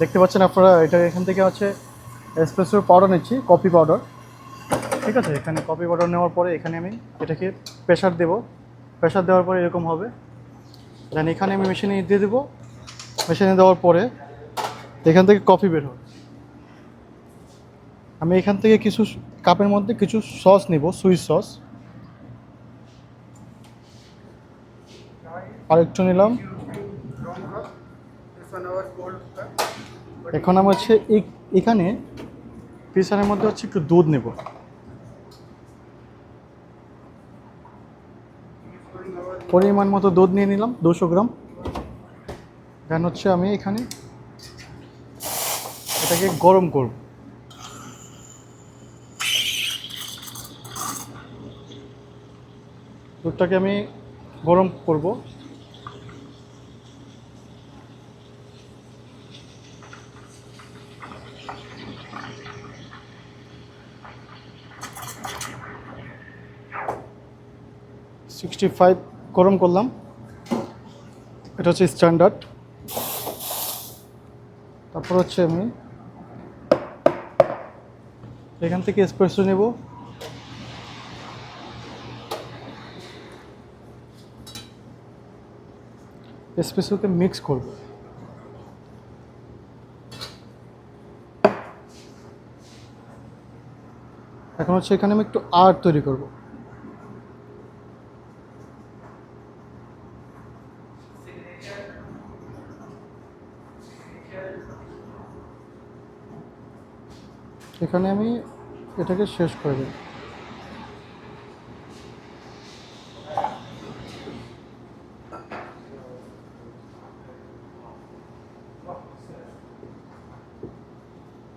দেখতে পাচ্ছেন আপনারা, এটা এখান থেকে হচ্ছে এসপ্রেসোর পাউডার নিচ্ছি কফি পাউডার ঠিক আছে, এখানে কফি পাউডার নেওয়ার পরে এখানে আমি এটাকে প্রেশার দেব। প্রেশার দেওয়ার পরে এরকম হবে। দেন এখানে আমি মেশিনে দিয়ে দেবো। মেশিনে দেওয়ার পরে এখান থেকে কফি বের হবে। আমি এখান থেকে কিছু কাপের মধ্যে কিছু সস নিব সুইট সস আরেকটু নিলাম। এখন আমি হচ্ছে এখানে পিসারের মধ্যে হচ্ছে একটু দুধ নেব। পরিমাণ মতো দুধ নিয়ে নিলাম, দুশো গ্রাম। দেন হচ্ছে আমি এখানে এটাকে গরম করব। দুধটাকে আমি গরম করব। সিক্সটি ফাইভ গরম করলাম। এটা হচ্ছে স্ট্যান্ডার্ড তারপর হচ্ছে আমি এখান থেকে এসপ্রেসো নেব। এসপ্রেসোকে মিক্স করব। এখন হচ্ছে এখানে আমি একটু আর্ট তৈরি করব। এখানে আমি এটাকে শেষ করে দেব।